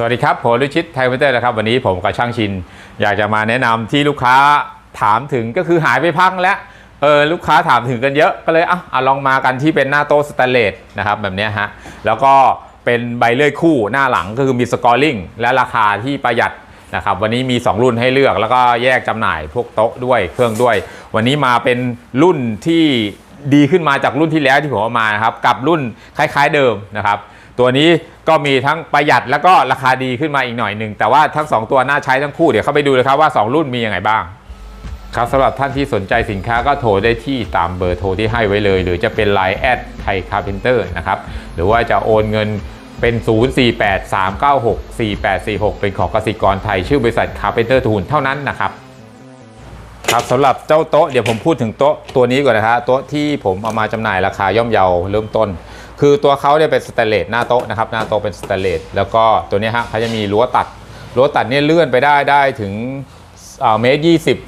สวัสดีครับ ผมลุชิตไทยคอมพิวเตอร์นะครับ วันนี้ผมกับช่างชิน อยากจะมาแนะนำที่ลูกค้าถามถึงก็คือหายไปพักแล้วเออลูกค้าถามถึงกันเยอะก็เลยอะอะลองมากันที่เป็นหน้าโต๊ะสแตนเลสนะครับแบบนี้ฮะแล้วก็เป็นใบเลื่อยคู่หน้าหลังก็คือมีสกอร์ลิงและราคาที่ประหยัดนะครับวันนี้มี 2 รุ่นให้เลือกแล้วก็แยกจำหน่ายพวกโต๊ะด้วยเครื่องด้วย วันนี้มาเป็นรุ่นที่ดีขึ้นมาจากรุ่นที่แล้วที่ผมเอามานะครับกับรุ่นคล้าย ๆเดิมนะครับ ตัวนี้ก็มีทั้งประหยัดแล้วก็ราคาดีขึ้นมาอีกหน่อยหนึ่ง แต่ว่าทั้ง 2 ตัวน่าใช้ทั้งคู่เดี๋ยวเข้าไปดูเลยครับว่า 2 รุ่นมียังไงบ้าง ครับสำหรับท่านที่สนใจสินค้าก็โทรได้ที่ตามเบอร์โทรที่ให้ไว้เลย หรือจะเป็น Line แอดไทยคาร์เพนเตอร์นะครับหรือว่าจะโอนเงินเป็น 0483964846 เป็นของกสิกรไทย ชื่อบริษัทคาร์เพนเตอร์ทูนเท่านั้นนะครับครับสำหรับเจ้าโต๊ะเดี๋ยวผมพูดถึงโต๊ะตัวนี้ก่อนนะฮะโต๊ะที่ผมเอามาจำหน่ายราคาย่อมเยาเริ่มต้น คือตัวเขาเนี่ยเป็นสแตนเลสหน้าโต๊ะนะครับหน้าโต๊ะเป็นสแตนเลสแล้วก็ตัวนี้ฮะเขาจะมีรั้วตัดรั้วตัดเนี่ยเลื่อนไปได้ได้ถึงเมตรยี่สิบ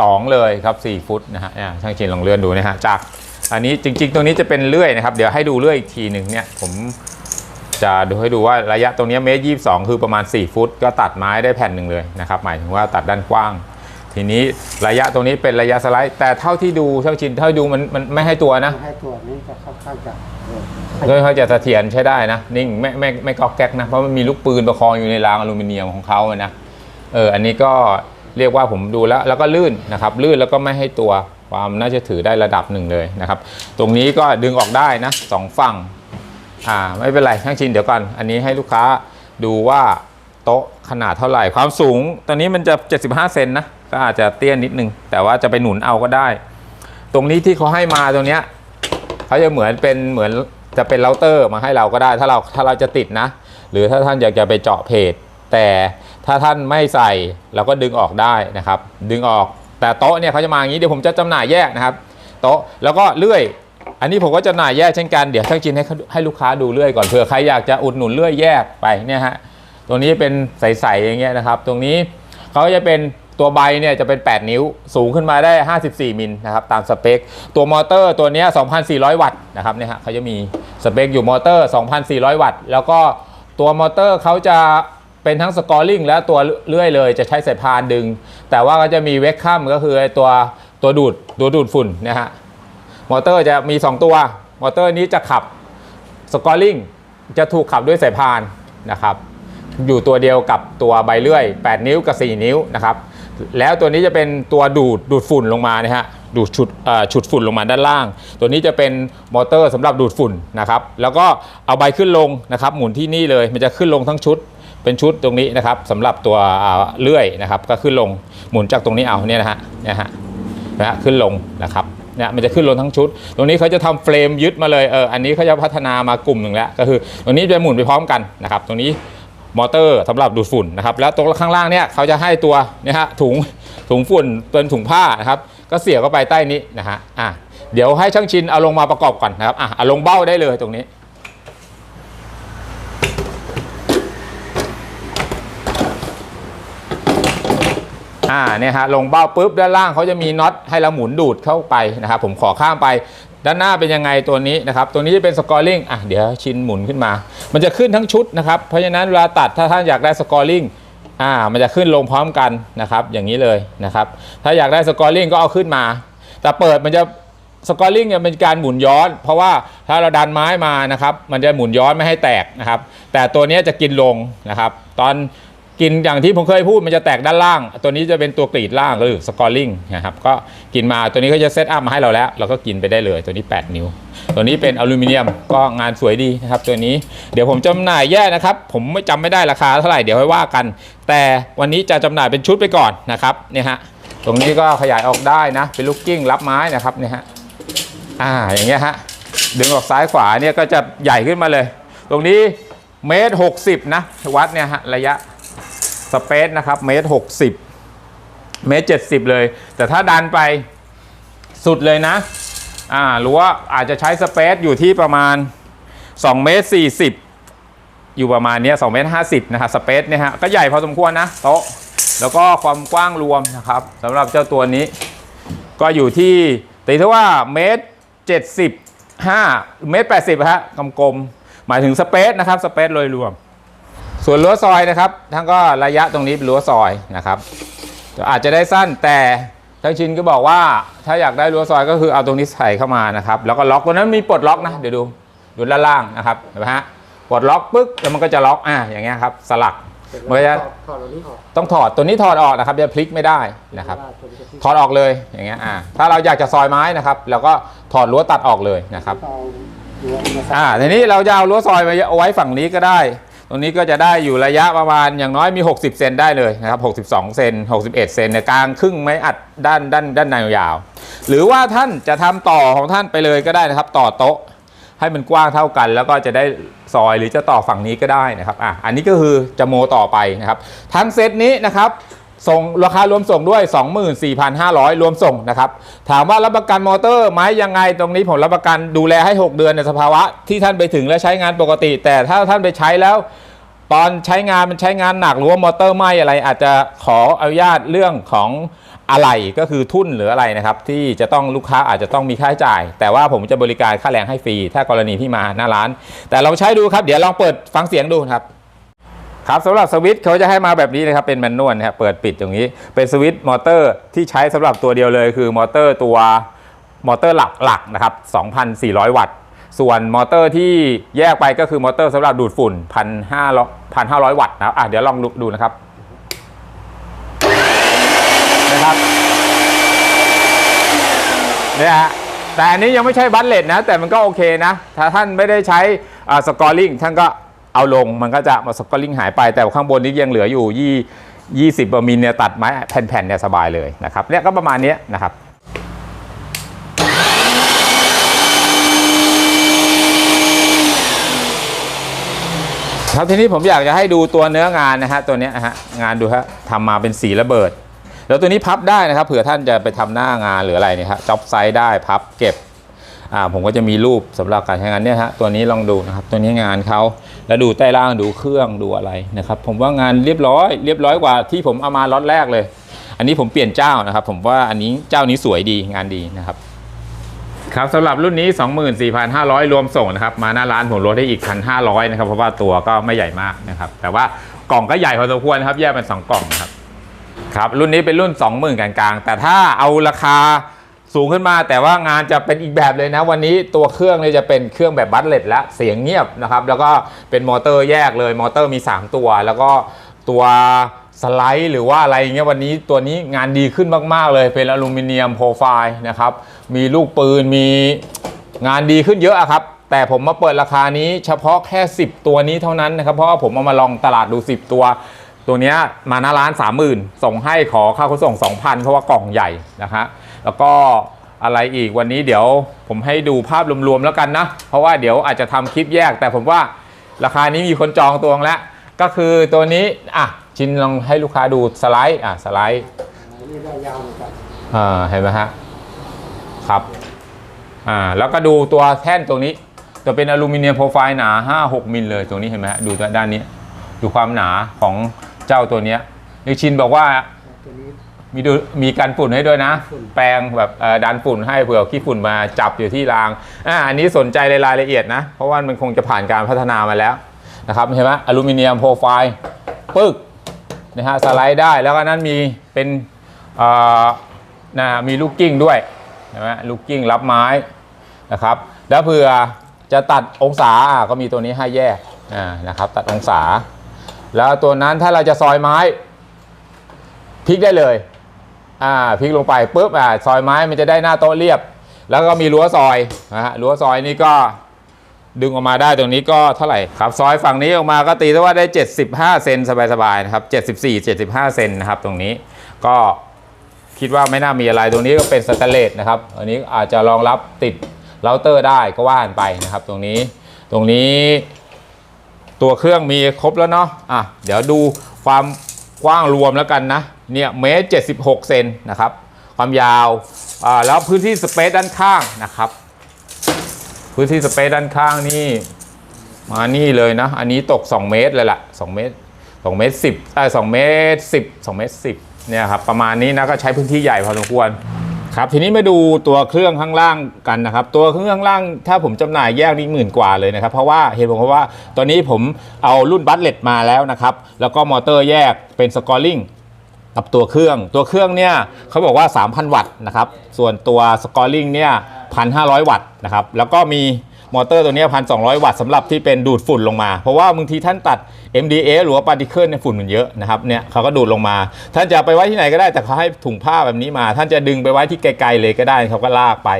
สองเลยครับ4ฟุตนะฮะช่างชินลองเลื่อนดูนะฮะจากอันนี้จริง ๆ ตรงนี้จะเป็นเลื่อยนะครับ เดี๋ยวให้ดูเลื่อยอีกทีหนึ่งเนี่ยผมจะดูให้ดูว่าระยะตรงนี้เมตรยี่สองคือประมาณ 4 ฟุต ก็ตัดไม้ได้แผ่นหนึ่งเลยนะครับหมายถึงว่าตัดด้านกว้าง ทีนี้ระยะตรงนี้เป็นระยะสไลด์ แต่เท่าที่ดูช่างชินเท่าที่ดูมันมันไม่ให้ตัวนะให้ตัวนี้จะค่อนข้างจะเออเพื่อเขาจะเสถียรใช้ได้นะ นิ่งไม่ไม่ไม่กอกแก๊กนะ เพราะมันมีลูกปืนประคองอยู่ในรางอลูมิเนียมของเขาอะนะเอออันนี้ก็เรียกว่าผมดูแล้วแล้วก็ลื่นนะครับ ลื่นแล้วก็ไม่ให้ตัวความน่าจะถือได้ระดับหนึ่งเลยนะครับ ตรงนี้ก็ดึงออกได้นะสองฝั่งอ่าไม่เป็นไรช่างชินเดี๋ยวก่อน อันนี้ให้ลูกค้าดูว่า โต๊ะขนาดเท่าไหร่ ความสูงตอนนี้มันจะ 75 เซนนะ ก็อาจจะเตี้ยนิดนึง แต่ว่าจะไปหนุนเอาก็ได้ ตรงนี้ที่เขาให้มาตรงเนี้ยเขาจะเหมือนเป็นเหมือนจะเป็นเราเตอร์มาให้เราก็ได้ ถ้าเราถ้าเราจะติดนะ หรือถ้าท่านอยากจะไปเจาะเพจ แต่ถ้าท่านไม่ใส่เราก็ดึงออกได้นะครับ ดึงออกแต่โต๊ะเนี่ยเขาจะมาอย่างนี้เดี๋ยวผมจะจำหน่ายแยกนะครับ โต๊ะแล้วก็เลื่อย อันนี้ผมก็จำหน่ายแยกเช่นกันเดี๋ยวช่างจินให้ให้ลูกค้าดูเลื่อยก่อนเผื่อใครอยากจะอุดหนุนเลื่อยแยกไปเนี่ยฮะ ตรงนี้เป็นใสๆอย่างเงี้ยนะครับ ตรงนี้เขาจะเป็นตัวใบเนี่ยจะเป็น 8 นิ้วสูงขึ้นมาได้ 54 มิลนะครับตามสเปค ตัวมอเตอร์ตัวนี้ 2,400 วัตต์นะครับเนี่ยฮะเขาจะมีสเปคอยู่มอเตอร์ 2,400 วัตต์ แล้วก็ตัวมอเตอร์เขาจะเป็นทั้งสกอร์ลิงและตัวเลื่อยเลยจะใช้สายพานดึง แต่ว่าก็จะมีเวกคัมก็คือตัวตัวดูดตัวดูดฝุ่นนะฮะมอเตอร์จะมี 2 ตัว มอเตอร์นี้จะขับสกอร์ลิงจะถูกขับด้วยสายพานนะครับ อยู่ตัวเดียวกับตัวใบเลื่อย 8 นิ้วกับ 4 นิ้วนะครับแล้วตัวนี้จะเป็นตัวดูดดูดฝุ่นลงมานะฮะดูดชุดเอ่อชุดฝุ่นลงมาด้านล่าง ตัวนี้จะเป็นมอเตอร์สำหรับดูดฝุ่นนะครับแล้วก็เอาใบขึ้นลงนะครับหมุนที่นี่เลยมันจะขึ้นลงทั้งชุดเป็นชุดตรงนี้นะครับสำหรับตัวเลื่อยนะครับก็ขึ้นลงหมุนจากตรงนี้เอาเนี่ยนะฮะเนี่ยฮะนะฮะขึ้นลงนะครับเนี่ยมันจะขึ้นลงทั้งชุด ตรงนี้เขาจะทำเฟรมยึดมาเลยเอออันนี้เขาจะพัฒนามากลุ่มหนึ่งแล้วก็คือตรงนี้จะหมุนไปพร้อมกันนะครับตรงนี้ มอเตอร์สำหรับดูดฝุ่นนะครับแล้วตรงข้างล่างเนี่ยเขาจะให้ตัวนี่ฮะถุงถุงฝุ่นเป็นถุงผ้านะครับก็เสียบเข้าไปใต้นี้นะฮะอะเดี๋ยวให้ช่างชินเอาลงมาประกอบก่อนนะครับอะเอาลงเบ้าได้เลยตรงนี้อ่าเนี่ยฮะลงเบ้าปุ๊บด้านล่างเขาจะมีน็อตให้เราหมุนดูดเข้าไปนะครับผมขอข้ามไป ด้านหน้าเป็นยังไงตัวนี้นะครับตัวนี้จะเป็นสกอร์ลิงอะเดี๋ยวชินหมุนขึ้นมา มันจะขึ้นทั้งชุดนะครับเพราะฉะนั้นเวลาตัดถ้าท่านอยากได้สกอร์ลิงอ่ามันจะขึ้นลงพร้อมกันนะครับอย่างนี้เลยนะครับถ้าอยากได้สกอร์ลิงก็เอาขึ้นมา แต่เปิดมันจะสกอร์ลิงเนี่ยเป็นการหมุนย้อน เพราะว่าถ้าเราดันไม้มานะครับมันจะหมุนย้อนไม่ให้แตกนะครับแต่ตัวนี้จะกินลงนะครับตอน กินอย่างที่ผมเคยพูดมันจะแตกด้านล่าง ตัวนี้จะเป็นตัวกรีดล่างก็คือสกอร์ลิงนะครับก็กินมาตัวนี้เขาจะเซตอัพมาให้เราแล้ว เราก็กินไปได้เลยตัวนี้ 8 นิ้ว ตัวนี้เป็นอลูมิเนียมก็งานสวยดีนะครับตัวนี้เดี๋ยวผมจำหน่ายแยกนะครับ ผมไม่จำไม่ได้ราคาเท่าไหร่เดี๋ยวค่อยว่ากัน แต่วันนี้จะจำหน่ายเป็นชุดไปก่อนนะครับเนี่ยฮะตรงนี้ก็ขยายออกได้นะเป็นลูกกิ้งรับไม้นะครับเนี่ยฮะอ่าอย่างเงี้ยฮะดึงออกซ้ายขวาเนี่ยก็จะใหญ่ขึ้นมาเลย ตรงนี้เมตรหกสิบนะวัดเนี่ยฮะระยะ สเปซนะครับเมตรหกสิบเมตรเจ็ดสิบเลย แต่ถ้าดันไปสุดเลยนะอ่าหรือว่าอาจจะใช้สเปซอยู่ที่ประมาณ2เมตร40 อยู่ประมาณนี้ย2เมตร50นะครับสเปซเนี่ยฮะก็ใหญ่พอสมควรนะโต๊ะแล้วก็ความกว้างรวมนะครับสำหรับเจ้าตัวนี้ ก็อยู่ที่ตีเท่าว่าเมตร75เมตร80ฮะกลมๆหมายถึงสเปซนะครับสเปซโดยรวม ส่วนรั้วซอยนะครับท่านก็ระยะตรงนี้เป็นรั้วซอยนะครับอาจจะได้สั้นแต่ทั้งชินก็บอกว่าถ้าอยากได้รั้วซอยก็คือเอาตรงนี้ใส่เข้ามานะครับแล้วก็ล็อกตัวนั้นมีปลดล็อกนะเดี๋ยวดูดูด้านล่างนะครับเห็นไหมฮะปลดล็อกปึ๊กแล้วมันก็จะล็อกอ่าอย่างเงี้ยครับสลักเสร็จมันก็แล้จะวถอดตัวนี้ออกต้องถอดตัวนี้ถอดออกนะครับจะพลิกไม่ได้นะครับเพาว่าตัวนี้จะที่ถอดออกเลยอย่างเงี้ยอ่าถ้าเราอยากจะซอยไม้นะครับเราก็ถอดรั้วตัดออกเลยนะครับเอาตัวนี้มาใส่อ่าทีนี้เราจะเอารั้วซอยมาเอาไว้ฝั่งนี้ก็ได้ ตรงนี้ก็จะได้อยู่ระยะประมาณอย่างน้อยมี 60 เซนได้เลยนะครับ62 เซน61 เซนในยกลางครึ่งไม้อัดด้านด้านด้านในยาว หรือว่าท่านจะทำต่อของท่านไปเลยก็ได้นะครับ ต่อโต๊ะให้มันกว้างเท่ากัน แล้วก็จะได้ซอยหรือจะต่อฝั่งนี้ก็ได้นะครับอะอันนี้ก็คือจะโมต่อไปนะครับ ทั้งเซตนี้นะครับ ส่งราคารวมส่งด้วย 24,500 รวมส่งนะครับ ถามว่ารับประกันมอเตอร์ไหมยังไงตรงนี้ผมรับประกันดูแลให้ 6 เดือนในสภาวะที่ท่านไปถึงและใช้งานปกติ แต่ถ้าท่านไปใช้แล้ว ตอนใช้งานมันใช้งานหนักหรือว่ามอเตอร์ไหมอะไร อาจจะขออนุญาตเรื่องของอะไรก็คือทุนหรืออะไรนะครับ ที่จะต้องลูกค้าอาจจะต้องมีค่าใช้จ่าย แต่ว่าผมจะบริการค่าแรงให้ฟรี ถ้ากรณีที่มาหน้าร้าน แต่เราใช้ดูครับเดี๋ยวลองเปิดฟังเสียงดูครับ ครับสำหรับสวิตช์เขาจะให้มาแบบนี้นะครับเป็นแมนนวลนะครับเปิดปิดตรงนี้ เป็นสวิตช์มอเตอร์ที่ใช้สำหรับตัวเดียวเลยคือมอเตอร์ตัวมอเตอร์หลักหลักนะครับ 2,400 วัตต์ ส่วนมอเตอร์ที่แยกไปก็คือมอเตอร์สำหรับดูดฝุ่น 1,500 1,500 วัตต์นะครับอะเดี๋ยวลองดูนะครับนะครับเนี่ยฮะแต่อันนี้ยังไม่ใช่บัตเลตนะ แต่มันก็โอเคนะ ถ้าท่านไม่ได้ใช้สกอร์ลิงท่านก็ เอาลงมันก็จะมาสกอร์ลิงหายไปแต่ข้างบนนี้ยังเหลืออยู่ยี่20มิลเนี่ยตัดไม้แผ่นๆเนี่ยสบายเลยนะครับเนี่ยก็ประมาณนี้นะครับครับทีนี้ผมอยากจะให้ดูตัวเนื้องานนะฮะตัวนี้นะฮะงานดูฮะทำมาเป็นสีระเบิด แล้วตัวนี้พับได้นะครับเผื่อท่านจะไปทำหน้างานหรืออะไรเนี่ยครับจ็อบไซด์ได้พับเก็บ ผมก็จะมีรูปสำหรับการใช้งานเนี่ยฮะตัวนี้ลองดูนะครับตัวนี้งานเขาแล้วดูใต้ล่างดูเครื่องดูอะไรนะครับผมว่างานเรียบร้อยเรียบร้อยกว่าที่ผมเอามาล็อตแรกเลย อันนี้ผมเปลี่ยนเจ้านะครับ ผมว่าอันนี้เจ้านี้สวยดีงานดีนะครับครับสำหรับรุ่นนี้ 24,500 รวมส่งนะครับ มาหน้าร้านผมลดได้อีก 1,500 นะครับ เพราะว่าตัวก็ไม่ใหญ่มากนะครับ แต่ว่ากล่องก็ใหญ่พอสมควรครับ แยกเป็น 2 กล่องครับ ครับ รุ่นนี้เป็นรุ่น 20,000 กลางๆ แต่ถ้าเอาราคา สูงขึ้นมาแต่ว่างานจะเป็นอีกแบบเลยนะ วันนี้ตัวเครื่องเนี่ยจะเป็นเครื่องแบบบัตเลตและเสียงเงียบนะครับ แล้วก็เป็นมอเตอร์แยกเลยมอเตอร์มี 3 ตัว แล้วก็ตัวสไลด์หรือว่าอะไรเงี้ยวันนี้ตัวนี้งานดีขึ้นมากๆ เลยเป็นอลูมิเนียมโปรไฟล์นะครับ มีลูกปืนมีงานดีขึ้นเยอะอะครับ แต่ผมมาเปิดราคานี้เฉพาะแค่ 10 ตัวนี้เท่านั้นนะครับ เพราะว่าผมเอามาลองตลาดดู 10 ตัว ตัวนี้มาหน้าร้าน 30,000 ส่งให้ขอค่าขนส่ง 2,000 เพราะว่ากล่องใหญ่นะฮะ แล้วก็อะไรอีกวันนี้เดี๋ยวผมให้ดูภาพรวมๆแล้วกันนะ เพราะว่าเดี๋ยวอาจจะทำคลิปแยก แต่ผมว่าราคานี้มีคนจองตัวแล้ว ก็คือตัวนี้อะชินลองให้ลูกค้าดูสไลด์อะสไลด์อันนี้ได้ยาวเหมือนกันอ่าเห็นไหมฮะครับอ่าแล้วก็ดูตัวแท่นตรงนี้จะเป็นอลูมิเนียมโปรไฟล์หนา 5-6 มิลเลยตรงนี้เห็นไหมฮะดูด้านนี้ ดูความหนาของเจ้าตัวเนี้ยนิชินบอกว่า มีดูมีการฝุ่นให้ด้วยนะฝุ่นแปรงแบบเอ่อดันฝุ่นให้เผื่อขี้ฝุ่นมาจับอยู่ที่รางอ่าอันนี้สนใจในรายละเอียดนะ เพราะว่ามันคงจะผ่านการพัฒนามาแล้วนะครับเห็นไหมอลูมิเนียมโปรไฟล์ปึ๊กนะฮะสไลด์ได้แล้วก็นั้นมีเป็นเอ่อนะมีลูกกิ้งด้วยเห็นไหมลูกกิ้งรับไม้นะครับแล้วเผื่อจะตัดองศาอะก็มีตัวนี้ให้แยกอ่านะครับตัดองศา แล้วตัวนั้นถ้าเราจะซอยไม้พลิกได้เลย อ่าพลิกลงไปปุ๊บอ่าซอยไม้มันจะได้หน้าโต๊ะเรียบ แล้วก็มีรั้วซอยนะฮะรั้วซอยนี่ก็ดึงออกมาได้ตรงนี้ก็เท่าไหร่ครับ ซอยฝั่งนี้ออกมาก็ตีได้ว่าได้ 75 เซนสบายๆนะครับ 74 75 เซนนะครับ ตรงนี้ก็คิดว่าไม่น่ามีอะไรตรงนี้ก็เป็นสแตนเลสนะครับ อันนี้อาจจะรองรับติดเราเตอร์ได้ก็ว่านไปนะครับ ตรงนี้ตรงนี้ตัวเครื่องมีครบแล้วเนาะอะเดี๋ยวดูความ กว้างรวมแล้วกันนะเนี่ยเมตรเจ็ดสิบหกเซนนะครับ ความยาวอ่าแล้วพื้นที่สเปซด้านข้างนะครับ พื้นที่สเปซด้านข้างนี่มานี่เลยนะ อันนี้ตก 2 เมตรเลยละ่ะ 2 เมตร 2 เมตร10เอ้ย2เมตร 10 2 เมตร 10 เนี่ยครับ ประมาณนี้นะ ก็ใช้พื้นที่ใหญ่พอสมควร ครับทีนี้มาดูตัวเครื่องข้างล่างกันนะครับ ตัวเครื่องข้างล่างถ้าผมจำหน่ายแยกนี่หมื่นกว่าเลยนะครับ เพราะว่าเหตุผลเพราะว่าตอนนี้ผมเอารุ่นบัตเลตมาแล้วนะครับ แล้วก็มอเตอร์แยกเป็นสกอร์ลิงกับตัวเครื่อง ตัวเครื่องเนี่ยเขาบอกว่า 3,000 วัตต์นะครับ ส่วนตัวสกอร์ลิงเนี่ย1,500 วัตต์นะครับแล้วก็มีมอเตอร์ตัวนี้พันสองวัตต์สำหรับที่เป็นดูดฝุ่นลงมา เพราะว่าบางทีท่านตัด MDA หรือว่าปาร์ติเคิลในยฝุ่นมันเยอะนะครับเนี่ยเขาก็ดูดลงมา ท่านจะไปไว้ที่ไหนก็ได้แต่เขาให้ถุงผ้าแบบนี้มา ท่านจะดึงไปไว้ที่ไกลๆเลยก็ได้เขาก็ลากไป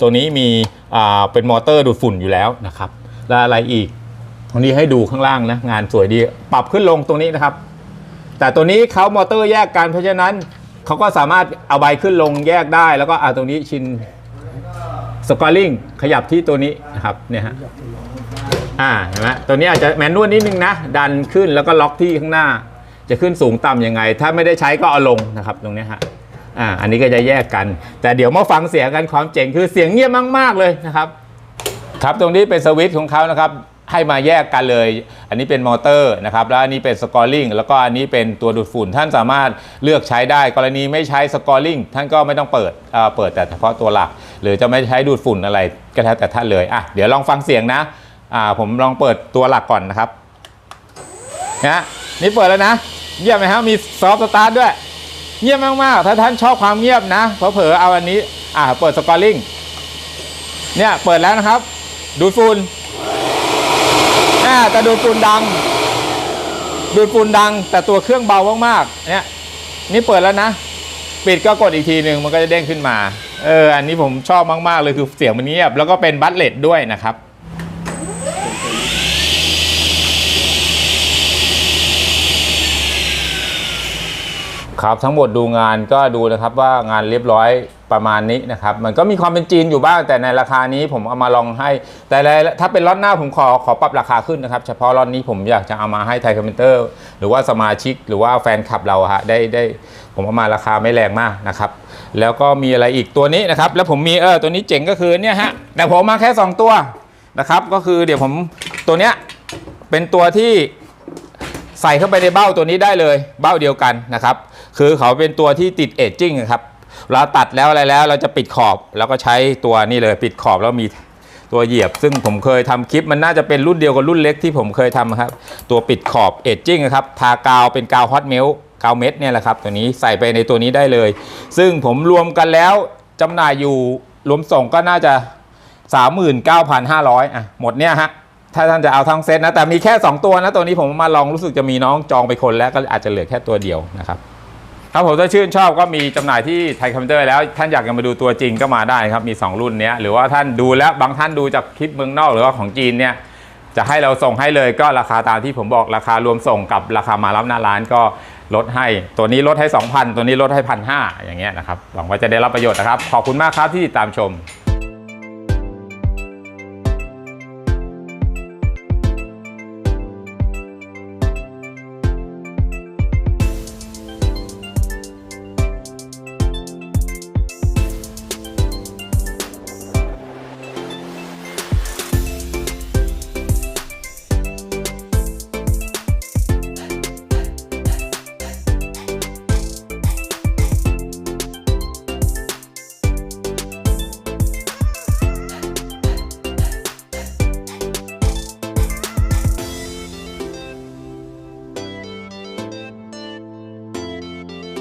ตัวนี้มีอ่าเป็นมอเตอร์ดูดฝุ่นอยู่แล้วนะครับแล้วอะไรอีกตรงนี้ให้ดูข้างล่างนะงานสวยดีปรับขึ้นลงตรงนี้นะครับ แต่ตัวนี้เขามอเตอร์แยกกันเพราะฉะนั้นเขาก็สามารถเอาใบขึ้นลงแยกได้แล้วก็อ่าตรงนี้ชินสกอร์ลิงขยับที่ตัวนี้นะครับเนี่ยฮะ อ่าเห็นไหมตัวนี้อาจจะแมนนวลนิดนึงนะ ดันขึ้นแล้วก็ล็อกที่ข้างหน้า จะขึ้นสูงต่ำยังไง ถ้าไม่ได้ใช้ก็เอาลงนะครับตรงนี้ฮะอ่าอันนี้ก็จะแยกกัน แต่เดี๋ยวมาฟังเสียงกันความเจ๋งคือเสียงเงียบมาก ๆ เลยนะครับครับตรงนี้เป็นสวิตช์ของเขานะครับให้มาแยกกันเลย อันนี้เป็นมอเตอร์นะครับ แล้วอันนี้เป็นสกอร์ลิงแล้วก็อันนี้เป็นตัวดูดฝุ่น ท่านสามารถเลือกใช้ได้ กรณีไม่ใช้สกอร์ลิงท่านก็ไม่ต้องเปิดเอ่อเปิดแต่เฉพาะตัวหลัก หรือจะไม่ใช้ดูดฝุ่นอะไรก็แล้วแต่ท่านเลยอะเดี๋ยวลองฟังเสียงนะ อ่าผมลองเปิดตัวหลักก่อนนะครับนะนี่เปิดแล้วนะ เยี่ยมไหมครับมีซอฟต์สตาร์ทด้วยเงียบมากๆ ถ้าท่านชอบความเงียบนะเพราะเผลอเอาอันนี้อ่าเปิดสกอร์ลิงเนี่ยเปิดแล้วนะครับ ดูดฝุ่นอ่าแต่ดูดฝุ่นดัง ดูดฝุ่นดัง แต่ตัวเครื่องเบามากๆเนี่ยนี่เปิดแล้วนะปิดก็กดอีกทีหนึ่งมันก็จะเด้งขึ้นมา เออ อันนี้ผมชอบมาก ๆ เลยคือเสียงมันเงียบ แล้วก็เป็นบัตเลตด้วยนะครับ ครับทั้งหมดดูงานก็ดูนะครับว่างานเรียบร้อยประมาณนี้นะครับ มันก็มีความเป็นจีนอยู่บ้างแต่ในราคานี้ผมเอามาลองให้ แต่ถ้าเป็นล็อตหน้าผมขอขอปรับราคาขึ้นนะครับ เฉพาะล็อตนี้ผมอยากจะเอามาให้ไทยคอมเมนเตอร์ หรือว่าสมาชิกหรือว่าแฟนคลับเราฮะได้ได้ผมเอามาราคาไม่แรงมากนะครับ แล้วก็มีอะไรอีกตัวนี้นะครับ แล้วผมมีเออตัวนี้เจ๋งก็คือเนี่ยฮะแต่ผมมาแค่ 2 ตัวนะครับ ก็คือเดี๋ยวผมตัวเนี้ยเป็นตัวที่ใส่เข้าไปในเบ้าตัวนี้ได้เลย เบ้าเดียวกันนะครับ คือเขาเป็นตัวที่ติดเอจจิ้งครับเราตัดแล้วอะไรแล้วเราจะปิดขอบ แล้วก็ใช้ตัวนี่เลยปิดขอบแล้วมีตัวเหยียบ ซึ่งผมเคยทำคลิปมันน่าจะเป็นรุ่นเดียวกับรุ่นเล็กที่ผมเคยทำครับ ตัวปิดขอบเอจจิ้งครับทากาวเป็นกาวฮอตเมลกาวเม็ดเนี่ยแหละครับ ตัวนี้ใส่ไปในตัวนี้ได้เลย ซึ่งผมรวมกันแล้วจำหน่ายอยู่รวมส่งก็น่าจะ 39,500อะหมดเนี่ยฮะถ้าท่านจะเอาทั้งเซตนะแต่มีแค่ 2 ตัวนะตัวนี้ผมมาลองรู้สึกจะมีน้องจองไปคนแล้วก็อาจจะเหลือแค่ตัวเดียวนะครับ ถ้าผมถ้าชื่นชอบก็มีจำหน่ายที่ไทยคอมพิวเตอร์แล้วท่านอยากจะมาดูตัวจริงก็มาได้ครับมี 2 รุ่นนี้หรือว่าท่านดูแล้วบางท่านดูจากคลิปเมืองนอกหรือว่าของจีนเนี่ยจะให้เราส่งให้เลยก็ราคาตามที่ผมบอกราคารวมส่งกับราคามารับหน้าร้านก็ลดให้ ตัวนี้ลดให้ 2,000 ตัวนี้ลดให้พันห้าอย่างเงี้ยนะครับหวังว่าจะได้รับประโยชน์นะครับ ขอบคุณมากครับที่ติดตามชม